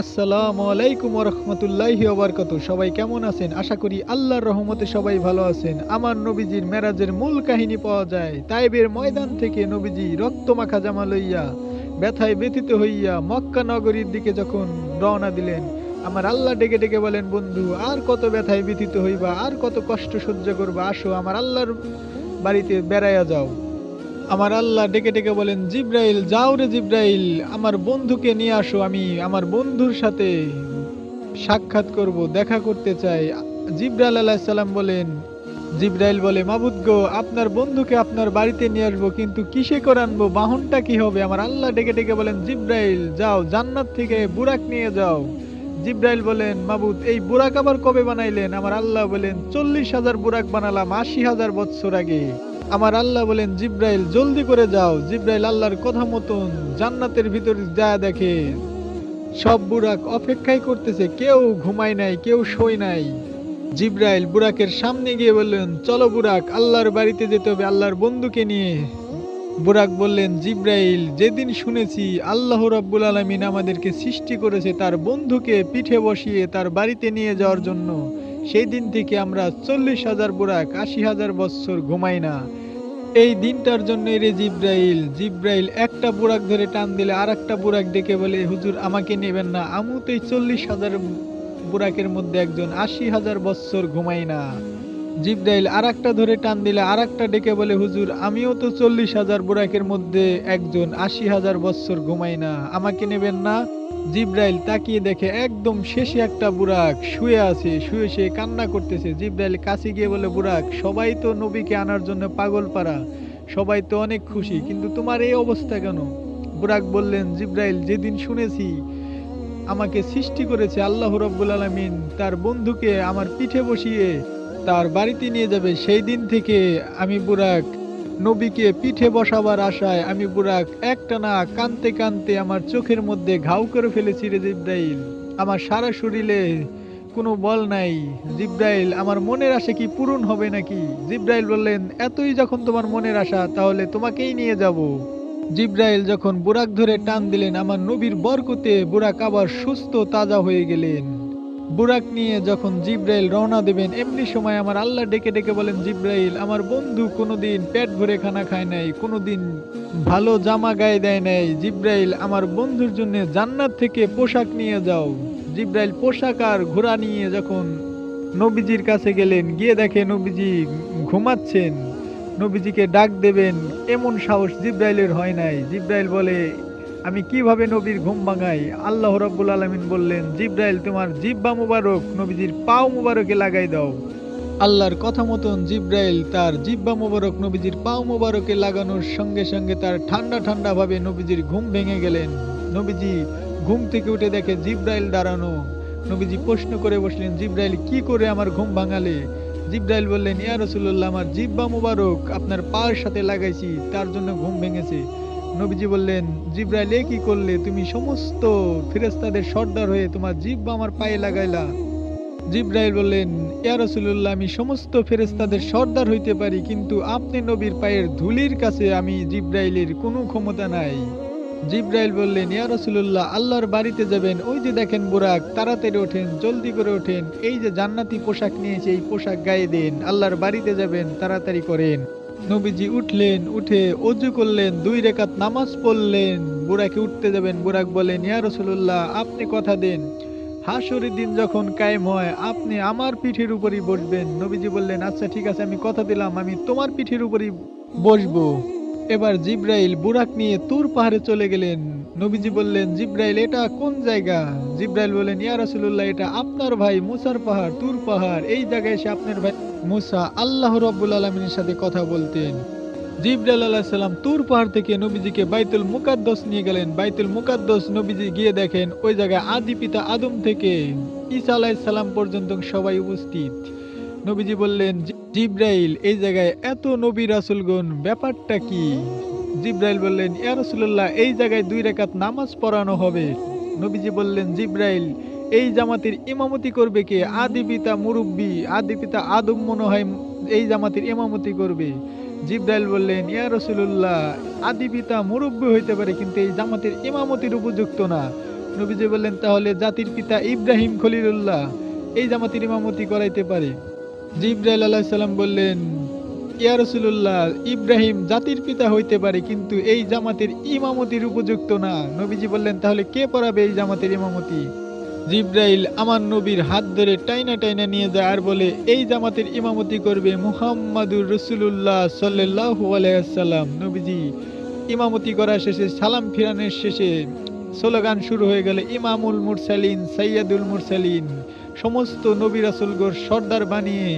আসসালামু আলাইকুম রহমতুল্লাহি ওবরকত সবাই কেমন আছেন? আশা করি আল্লাহর রহমতে সবাই ভালো আছেন। আমার নবীজির মেরাজের মূল কাহিনী পাওয়া যায়। তাইবের ময়দান থেকে নবীজি রক্তমাখা জামা লইয়া, ব্যথায় ব্যথিত হইয়া মক্কা নগরীর দিকে যখন রওনা দিলেন, আমার আল্লাহ ডেকে ডেকে বলেন, বন্ধু, আর কত ব্যথায় ব্যথিত হইবা, আর কত কষ্ট সহ্য করবা? আসো, আমার আল্লাহর বাড়িতে বেড়াইয়া যাও। আমার আল্লাহ ডেকে ডেকে বলেন, জিব্রাইল, যাও রে জিব্রাইল, আমার বন্ধুকে নিয়ে আসো, আমি আমার বন্ধুর সাথে সাক্ষাৎ করব, দেখা করতে চাই। জিব্রাইল আলাইসাল্লাম বলেন, জিব্রাইল বলে, মাবুদ গো, আপনার বন্ধুকে আপনার বাড়িতে নিয়ে আসব, কিন্তু কিসে করে আনব, বাহনটা কি হবে? আমার আল্লাহ ডেকে ডেকে বলেন, জিব্রাইল, যাও, জান্নাত থেকে বুরাক নিয়ে যাও। জিব্রাইল বলেন, মাবুদ, এই বুরাক আবার কবে বানাইলেন? আমার আল্লাহ বলেন, চল্লিশ হাজার বুরাক বানালাম আশি হাজার বৎসর আগে। আমার আল্লাহ বলেন, জিব্রাইল, জলদি করে যাও। জিব্রাইল আল্লাহর কথা মতন জান্নাতের ভিতর যা দেখে। সব বুরাক অপেক্ষাই করতেছে। কেউ ঘুমায় নাই, কেউ শোয় নাই। জিব্রাইল বুরাকের সামনে গিয়ে বললেন, চলো বুরাক, আল্লাহর বাড়িতে যেতে হবে, আল্লাহর বন্ধুকে নিয়ে। বুরাক বললেন, জিব্রাইল, যেদিন শুনেছি আল্লাহ রাব্বুল আলমিন আমাদেরকে সৃষ্টি করেছে তার বন্ধুকে পিঠে বসিয়ে তার বাড়িতে নিয়ে যাওয়ার জন্য সেই দিন থেকে আমরা চল্লিশ হাজার বুরাক আশি হাজার বৎসর ঘুমাই না। এই দিনটার জন্য রে জিব্রাইল জিব্রাইল একটা বুরাক ধরে টান দিলে আর একটা বুরাক ডেকে বলে, হুজুর, আমাকে নেবেন না। আমু তো এই চল্লিশ হাজার বুরাকের মধ্যে একজন আশি হাজার বৎসর ঘুমাই না। জিব্রাইল আর একটা ধরে টান দিলে আর একটা ডেকে বলে, হুজুর, আমিও তো চল্লিশ হাজার বুরাকের মধ্যে একজন আশি হাজার বৎসর ঘুমাই না। আমাকে নেবেন না? জিব্রাইল তাকিয়ে দেখে একদম শেষে একটা বুরাক। শুয়ে আছে, শুয়ে সে কান্না করতেছে। জিব্রাইল কাছে গিয়ে বলে, বুরাক, সবাই তো নবীকে আনার জন্য পাগল পারা সবাই তো অনেক খুশি, কিন্তু তোমার এই অবস্থা কেন? বুরাক বললেন, জিব্রাইল, যেদিন শুনেছি আমাকে সৃষ্টি করেছে আল্লাহ রব্বুল আলমিন, তার বন্ধুকে আমার পিঠে বসিয়ে তার বাড়িতে নিয়ে যাবে, সেই দিন থেকে আমি বুরাক নবীকে পিঠে বসাবার আশায় আমি বুরাক একটানা কানতে কানতে আমার চোখের মধ্যে ঘাউ করে ফেলেছি রে জিব্রাইল। আমার সারা শরীরে কোনো বল নাই। জিব্রাইল, আমার মনের আশা কি পূরণ হবে নাকি? জিব্রাইল বললেন, এতই যখন তোমার মনের আশা, তাহলে তোমাকেই নিয়ে যাব। জিব্রাইল যখন বুরাক ধরে টান দিলেন, আমার নবীর বরকতে বুরাক আবার সুস্থ, তাজা হয়ে গেলেন। বুরাক নিয়ে যখন জিব্রাইল রওনা দেবেন, এমনি সময় আমার আল্লাহ ডেকে ডেকে বলেন, জিব্রাইল, আমার বন্ধু কোনোদিন পেট ভরে খানা খায় নাই, কোনোদিন ভালো জামা গায়ে দেয় নাই। জিব্রাইল, আমার বন্ধুর জন্য জান্নাত থেকে পোশাক নিয়ে যাও। জিব্রাইল পোশাক আর ঘোড়া নিয়ে যখন নবীজির কাছে গেলেন, গিয়ে দেখে নবীজি ঘুমাচ্ছেন। নবীজিকে ডাক দেবেন, এমন সাহস জিব্রাইলের হয় নাই। জিব্রাইল বলে আমি কীভাবে নবীর ঘুম ভাঙাই? আল্লাহ রাব্বুল আলামিন বললেন, জিব্রাইল, তোমার জিব্বা মুবারক নবীজির পাও মুবারকে লাগাই দাও। আল্লাহর কথা মতন জিব্রাইল তার জিব্বা মুবারক নবীজির পাও মুবারকে লাগানোর সঙ্গে সঙ্গে তার ঠান্ডা ঠান্ডা ভাবে নবীজির ঘুম ভেঙে গেলেন। নবীজি ঘুম থেকে উঠে দেখে জিব্রাইল দাঁড়ানো। নবীজি প্রশ্ন করে বসলেন, জিব্রাইল, কি করে আমার ঘুম ভাঙালে? জিব্রাইল বললেন, ইয়া রাসূলুল্লাহ, আমার জিব্বা মুবারক আপনার পায়ের সাথে লাগাইছি, তার জন্য ঘুম ভেঙেছে। নবীজি বললেন, জিব্রাইল কি করলে? তুমি সমস্ত ফেরেস্তাদের সর্দার হয়ে তোমার জিব্বা আমার পায়ে লাগাইলা। জিব্রাইল বললেন, ইয়া রাসূলুল্লাহ, আমি সমস্ত ফেরেস্তাদের সর্দার হইতে পারি, কিন্তু আপনি নবীর পায়ের ধুলির কাছে আমি জিব্রাইলের কোনো ক্ষমতা নাই। জিব্রাইল বললেন, ইয়া রাসূলুল্লাহ, আল্লাহর বাড়িতে যাবেন, ওই যে দেখেন বুরাক, তাড়াতাড়ি ওঠেন, জলদি করে ওঠেন, এই যে জান্নাতি পোশাক নিয়েছে এই পোশাক গায়ে দেন, আল্লাহর বাড়িতে যাবেন, তাড়াতাড়ি করেন। নবীজি উঠলেন, উঠে অজু করলেন, দুই রেখাত নামাজ পড়লেন। বুড়াকে উঠতে যাবেন, বুড়াক বলেন, ইয়া রসুল্লাহ আপনি কথা দেন। হাসুরের দিন যখন কায়েম হয়, আপনি আমার পিঠের উপরই বসবেন। নবীজি বললেন আচ্ছা ঠিক আছে, আমি কথা দিলাম, আমি তোমার পিঠের উপরই বসবো। এবার জিব্রাইল বুরাক নিয়ে তুর পাহাড়ে চলে গেলেন। নবীজি বললেন, জিব্রাইল, এটা কোন জায়গা? জিব্রাইল বললেন, ইয়া রাসূলুল্লাহ, এটা আপনার ভাই মুসার পাহাড়, তুর পাহাড়, এই জায়গায় এসে আপনার ভাই মুসা আল্লাহ রাব্বুল আলামিনের সাথে কথা বলতেন। জিব্রাইল আলাইহিস সালাম তুর পাহাড় থেকে নবীজিকে বাইতুল মুকাদ্দাস নিয়ে গেলেন। বাইতুল মুকাদ্দাস নবীজি গিয়ে দেখেন, ওই জায়গায় আদি পিতা আদম থেকে ঈসা আলাইহিস সালাম পর্যন্ত সবাই উপস্থিত। নবীজি বললেন, "জি- জিব্রাইল, এই জায়গায় এত নবী রাসূলগণ, ব্যাপারটা কি? জিব্রাইল বললেন, ইয়া রাসূলুল্লাহ, এই জায়গায় দুই রাকাত নামাজ পড়ানো হবে। নবীজি বললেন, জিব্রাইল, এই জামাতের ইমামতি করবে কে? আদি পিতা মুরব্বী, আদি পিতা আদম মনে হয় এই জামাতের ইমামতি করবে। জিব্রাইল বললেন, ইয়া রসুল্লাহ আদি পিতা মুরব্বী হইতে পারে, কিন্তু এই জামাতের ইমামতির উপযুক্ত না। নবীজি বললেন, তাহলে জাতির পিতা ইব্রাহিম খলিলুল্লাহ এই জামাতের ইমামতি করাইতে পারে। জিব্রাইল আলাইহিস সালাম বললেন ইয়া ইব্রাহিম জাতির পিতা হইতে পারে, কিন্তু এই জামাতের ইমামতির উপযুক্ত না। নবীজি বললেন, তাহলে কে পড়াবে এই জামাতের ইমামতি? জিব্রাইল আমার নবীর হাত ধরে টাইনা টাইনা নিয়ে যায় আর বলে, এই জামাতের ইমামতি করবে মুহাম্মাদুর রসুল্লাহ সাল্লাল্লাহু আলাইসাল্লাম নবীজি ইমামতি করা শেষে সালাম ফিরানের শেষে স্লোগান শুরু হয়ে গেলে, ইমামুল মুরসালিন সৈয়দুল মুরসালিন। সমস্ত নবী রাসুলগর সর্দার বানিয়ে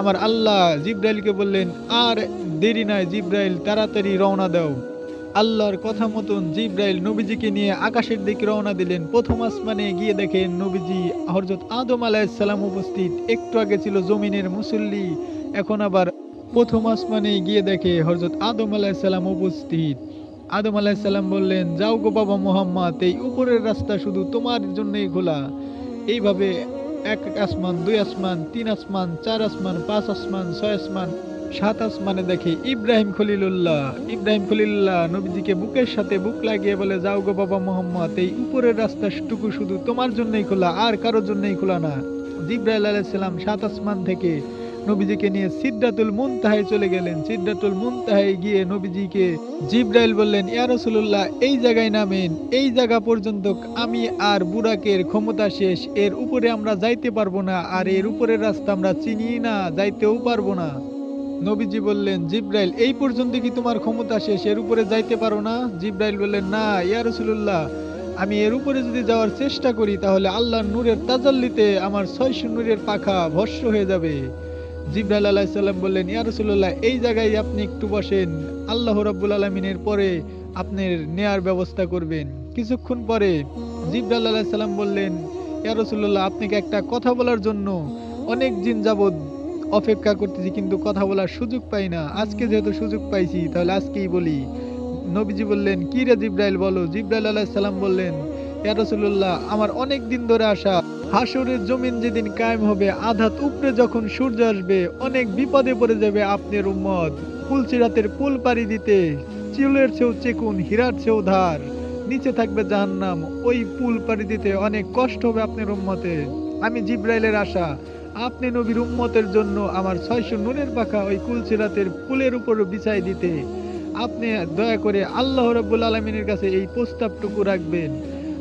আমার আল্লাহ জিব্রাইলকে বললেন, আর দেরি নাই জিব্রাইল, তাড়াতাড়ি রওনা দাও। আল্লাহর কথা মতন জিব্রাইল নবীজিকে নিয়ে আকাশের দিকে রওনা দিলেন। প্রথম আসমানে গিয়ে দেখেন নবীজি, হযরত আদম আলাইসাল্লাম উপস্থিত। একটু আগে ছিল জমিনের মুসল্লি, এখন আবার প্রথম আসমানে গিয়ে দেখে হযরত আদম আলাইসাল্লাম উপস্থিত। আদম আলাইসাল্লাম বললেন, যাও গো বাবা মোহাম্মদ, এই উপরের রাস্তা শুধু তোমার জন্যই খোলা। এইভাবে এক আসমান, দুই আসমান, তিন আসমান, চার আসমান, পাঁচ আসমান, ছয় আসমান, সাত আসমানে দেখে ইব্রাহিম খলিলুল্লাহ। ইব্রাহিম খলিলুল্লাহ নবীজিকে বুকের সাথে বুক লাগিয়ে বলে, যাও গো বাবা মোহাম্মদ, এই উপরের রাস্তাটুকু শুধু তোমার জন্যই খোলা, আর কারোর জন্যই খোলা না। জিব্রাইল আলাইসাল্লাম সাত আসমান থেকে নবীজিকে নিয়ে সিদ্ধাতুল মুনতাহায় চলে গেলেন। সিদ্ধাতুল মুনতাহায় গিয়ে নবীজিকে জিব্রাইল বললেন, ইয়া রাসূলুল্লাহ, এই জায়গায় নামেন, এই জায়গা পর্যন্ত আমি আর বুরাকের ক্ষমতা শেষ, এর উপরে আমরা যাইতে পারব না, আর এর উপরের রাস্তা আমরা চিনি না, যাইতেও পারব না। নবীজি বললেন, জিব্রাইল, এই পর্যন্ত কি তোমার ক্ষমতা শেষ, এর উপরে যাইতে পারো না? জিব্রাইল বললেন, না, ইয়া রাসূলুল্লাহ, আমি এর উপরে যদি যাওয়ার চেষ্টা করি, তাহলে আল্লাহর নূরের তাজাল্লিতে আমার ছয়শো নূরের পাখা ভস্য হয়ে যাবে। জিব্রাইল আলাইসাল্লাম বললেন, ইয়া রাসূলুল্লাহ, এই জায়গায় আপনি একটু বসেন। আল্লাহ রাব্বুল আলামিনের পরে আপনার নেয়ার ব্যবস্থা করবেন। কিছুক্ষণ পরে জিব্রাইল আলাইসাল্লাম বললেন, ইয়া রাসূলুল্লাহ, আপনাকে একটা কথা বলার জন্য অনেক দিন যাবত অপেক্ষা করতেছি, কিন্তু কথা বলার সুযোগ পাই না। আজকে যেহেতু সুযোগ পাইছি, তাহলে আজকেই বলি। নবীজি বললেন, কি রে জিব্রাইল, বলো। জিব্রাইল আলাইসাল্লাম বললেন রাসূলুল্লাহ, আমার অনেক দিন ধরে আসা হাসুরের জমিন যেদিন কায়েম হবে, আধাত উপরে যখন সূর্য আসবে, অনেক বিপদে পড়ে যাবে আপনার উম্মত। ফুলসিরাতের পুল পাড়ি দিতে চিলের চেয়েও চেকুন, হীরার চেয়েও ধার। নিচে থাকবে জাহান্নাম, ওই পুল পাড়ি দিতে অনেক কষ্ট হবে আপনার উম্মতে। আমি জিব্রাইলের আশা, আপনি নবীর উম্মতের জন্য আমার ছয়শো নুনের পাখা ওই কুলসিরাতের পুলের উপর বিছাই দিতে। আপনি দয়া করে আল্লাহ রাব্বুল আলমিনের কাছে এই প্রস্তাবটুকু রাখবেন।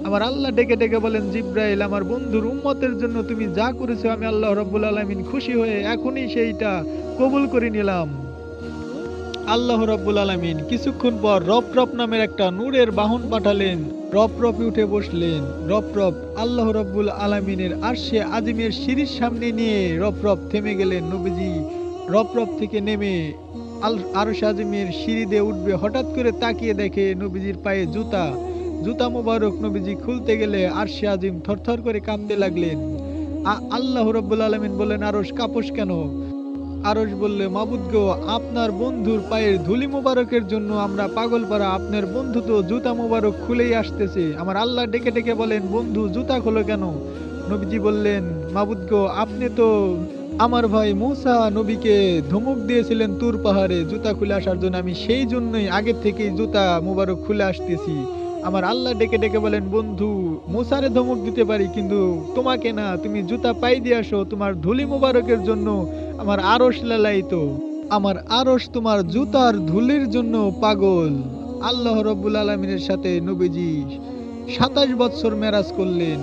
আমার আল্লাহ ডেকে ডেকে বলেন, জিব্রাইল, আমার বন্ধুর উম্মতের জন্য তুমি যা করেছ, আমি আল্লাহ রব্বুল আলমিন খুশি হয়ে এখনই সেইটা কবুল করে নিলাম। আল্লাহ রব্বুল আলমিন কিছুক্ষণ পর রপ রপ নামের একটা নূরের বাহন পাঠালেন। রপ রপে উঠে বসলেন। রপ রপ আল্লাহ রব্বুল আলমিনের আরশে আজিমের সিঁড়ির সামনে নিয়ে রপ রপ থেমে গেলেন নবীজি। রপ রপ থেকে নেমে আল, আরশ আজিমের সিঁড়ি দিয়ে উঠবে। হঠাৎ করে তাকিয়ে দেখে নবীজির পায়ে জুতা জুতা মোবারক নবীজি খুলতে গেলে আরশে আজিম থরথর করে কাঁপতে লাগলেন। আল্লাহ রব্বুল আলমিন বললেন, আরশ কাপস কেন? আরস বললে, মাবুদ গো, আপনার বন্ধুর পায়ের ধুলি মোবারকের জন্য আমরা পাগল পারা আপনার বন্ধু তো জুতা মোবারক খুলেই আসতেছে। আমার আল্লাহ ডেকে ডেকে বলেন, বন্ধু, জুতা খোলো কেন? নবীজি বললেন, মাবুদ গো, আপনি তো আমার ভাই মুসা নবীকে ধমক দিয়েছিলেন তুর পাহাড়ে জুতা খুলে আসার জন্য। আমি সেই জন্যই আগের থেকেই জুতা মোবারক খুলে আসতেছি। আমার আল্লাহ ডেকে ডেকে বলেন, বন্ধু, মুসারে ধমক দিতে পারি, কিন্তু তোমাকে না, তুমি জুতা পাই দিয়ে আসো, তোমার ধুলি মোবারকের জন্য আমার আরস লালাইতো আমার আরস তোমার জুতার ধুলির জন্য পাগল। আল্লাহ রব্বুল আলমিনের সাথে নবীজি সাতাশ বৎসর মেরাজ করলেন।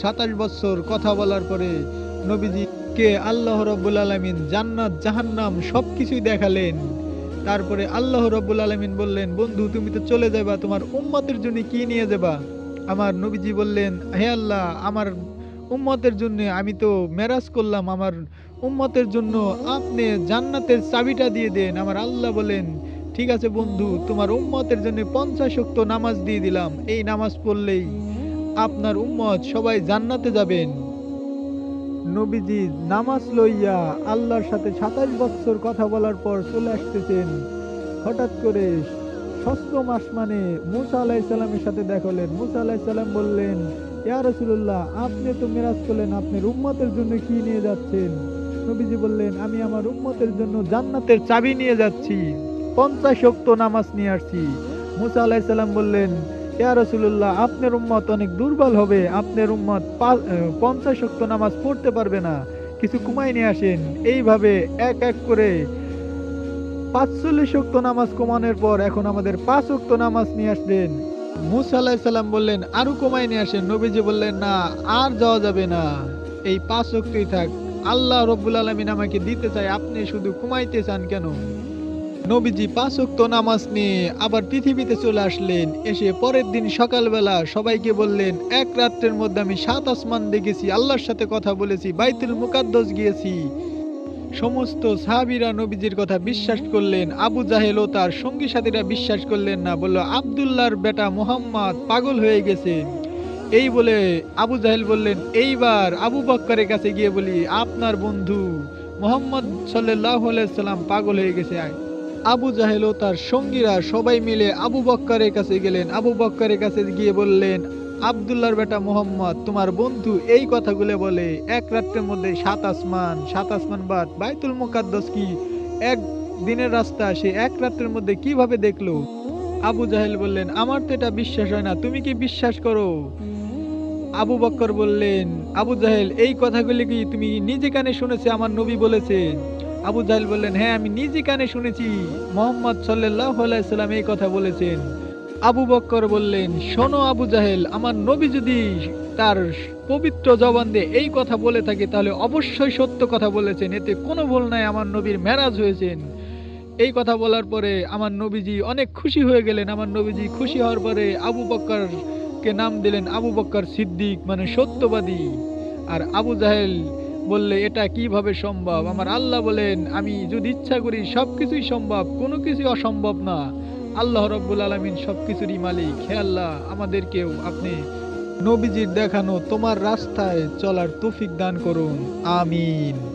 সাতাশ বৎসর কথা বলার পরে নবীজিকে আল্লাহ রব্বুল আলমিন জান্নাত, জাহান্নাম সব কিছুই দেখালেন। তারপরে আল্লাহ রব্বুল আলমিন বললেন, বন্ধু, তুমি তো চলে যাবা তোমার উম্মতের জন্য কি নিয়ে যাবা আমার নবীজি বললেন, হে আল্লাহ, আমার উম্মতের জন্য আমি তো মেরাজ করলাম, আমার উম্মতের জন্য আপনি জান্নাতের চাবিটা দিয়ে দেন। আমার আল্লাহ বলেন, ঠিক আছে বন্ধু, তোমার উম্মতের জন্য পঞ্চাশ শক্ত নামাজ দিয়ে দিলাম, এই নামাজ পড়লেই আপনার উম্মত সবাই জান্নাতে যাবেন। নবীজি নামাজ লইয়া আল্লাহর সাথে সাতাশ বছর কথা বলার পর চলে আসতেছেন। হঠাৎ করে ষষ্ঠ মাস মানে মুসা আলাইসাল্লামের সাথে দেখালেন মুসা আলাইসাল্লাম বললেন, ইয়া রাসূলুল্লাহ, আপনি তো মেরাজ করলেন আপনার উম্মতের জন্য কি নিয়ে যাচ্ছেন? নবীজি বললেন, আমি আমার উম্মতের জন্য জান্নাতের চাবি নিয়ে যাচ্ছি। পঞ্চাশ শক্ত নামাজ নিয়ে আসছি। মুসা আলাইসাল্লাম বললেন ইয়া রাসূলুল্লাহ, আপনার উম্মত অনেক দুর্বল হবে, আপনার উম্মত পঞ্চাশ ওয়াক্ত নামাজ পড়তে পারবে না। কিছু কুমাই নিয়ে আসেন। এইভাবে এক এক করে পাঁচচল্লিশ ওক্ত নামাজ কমানোর পর এখন আমাদের পাঁচ ওক্ত নামাজ নিয়ে আসলেন মুসা আলাহিসাল্লাম সাল্লাম বললেন, আরও কমাই নিয়ে আসেন। নবীজি বললেন, না, আর যাওয়া যাবে না। এই পাঁচ ওক্তই থাক। আল্লাহ রব্বুল আলমিন আমাকে দিতে চাই আপনি শুধু কমাইতে চান কেন? নবীজি পাঁচ ওক্ত নামাজ নিয়ে আবার পৃথিবীতে চলে আসলেন। এসে পরের দিন সকালবেলা সবাইকে বললেন, এক রাত্রের মধ্যে আমি সাত আসমান দেখেছি, আল্লাহর সাথে কথা বলেছি, বাইতুল মুকাদ্দস গিয়েছি। সমস্ত সাহাবীরা নবীজির কথা বিশ্বাস করলেন, আবু জাহেল ও তার সঙ্গী সাথীরা বিশ্বাস করলেন না, বলল, আবদুল্লাহর বেটা মোহাম্মদ পাগল হয়ে গেছে। এই বলে আবু জাহেল বললেন, এইবার আবু বক্করের কাছে গিয়ে বলি, আপনার বন্ধু মোহাম্মদ সাল্লাহ সাল্লাম পাগল হয়ে গেছে। আবু জাহেল ও তার সঙ্গীরা সবাই মিলে আবু বক্কারের কাছে গেলেন। আবু বক্কারের কাছে গিয়ে বললেন, আবদুল্লাহর বেটা মোহাম্মদ, তোমার বন্ধু এই কথাগুলো বলে, এক রাত্রের মধ্যে সাত আসমান সাত আসমান বাদ, বাইতুল মুকাদ্দাস কি? এক দিনের রাস্তা, সে এক রাত্রের মধ্যে কীভাবে দেখল? আবু জাহেল বললেন, আমার তো এটা বিশ্বাস হয় না, তুমি কি বিশ্বাস করো? আবু বক্কর বললেন, আবু জাহেল, এই কথাগুলি কি তুমি নিজে কানে শুনেছে, আমার নবী বলেছে আবু জাহেল বললেন হ্যাঁ আমি নিজে কানে শুনেছি। মোহাম্মদ সাল্লাম এই কথা বলেছেন। আবু বক্কর বললেন, শোনো আবু জাহেল, আমার নবী যদি তার পবিত্র জবান দিয়ে এই কথা বলে থাকে, তাহলে অবশ্যই সত্য কথা বলেছেন। এতে কোনো ভুল নাই, আমার নবীর ম্যারাজ হয়েছেন। এই কথা বলার পরে আমার নবীজি অনেক খুশি হয়ে গেলেন। আমার নবীজি খুশি হওয়ার পরে আবু বক্করকে নাম দিলেন আবু বক্কর সিদ্দিক মানে সত্যবাদী। আর আবু জাহেল বললে, এটা কীভাবে সম্ভব? আমার আল্লাহ বলেন, আমি যদি ইচ্ছা করি সব কিছুই সম্ভব, কোনো কিছুই অসম্ভব না। আল্লাহ রব্বুল আলমিন সব কিছুরই মালিক। হে আল্লাহ, আমাদেরকেও আপনি নবীজির দেখানো তোমার রাস্তায় চলার তৌফিক দান করুন। আমিন।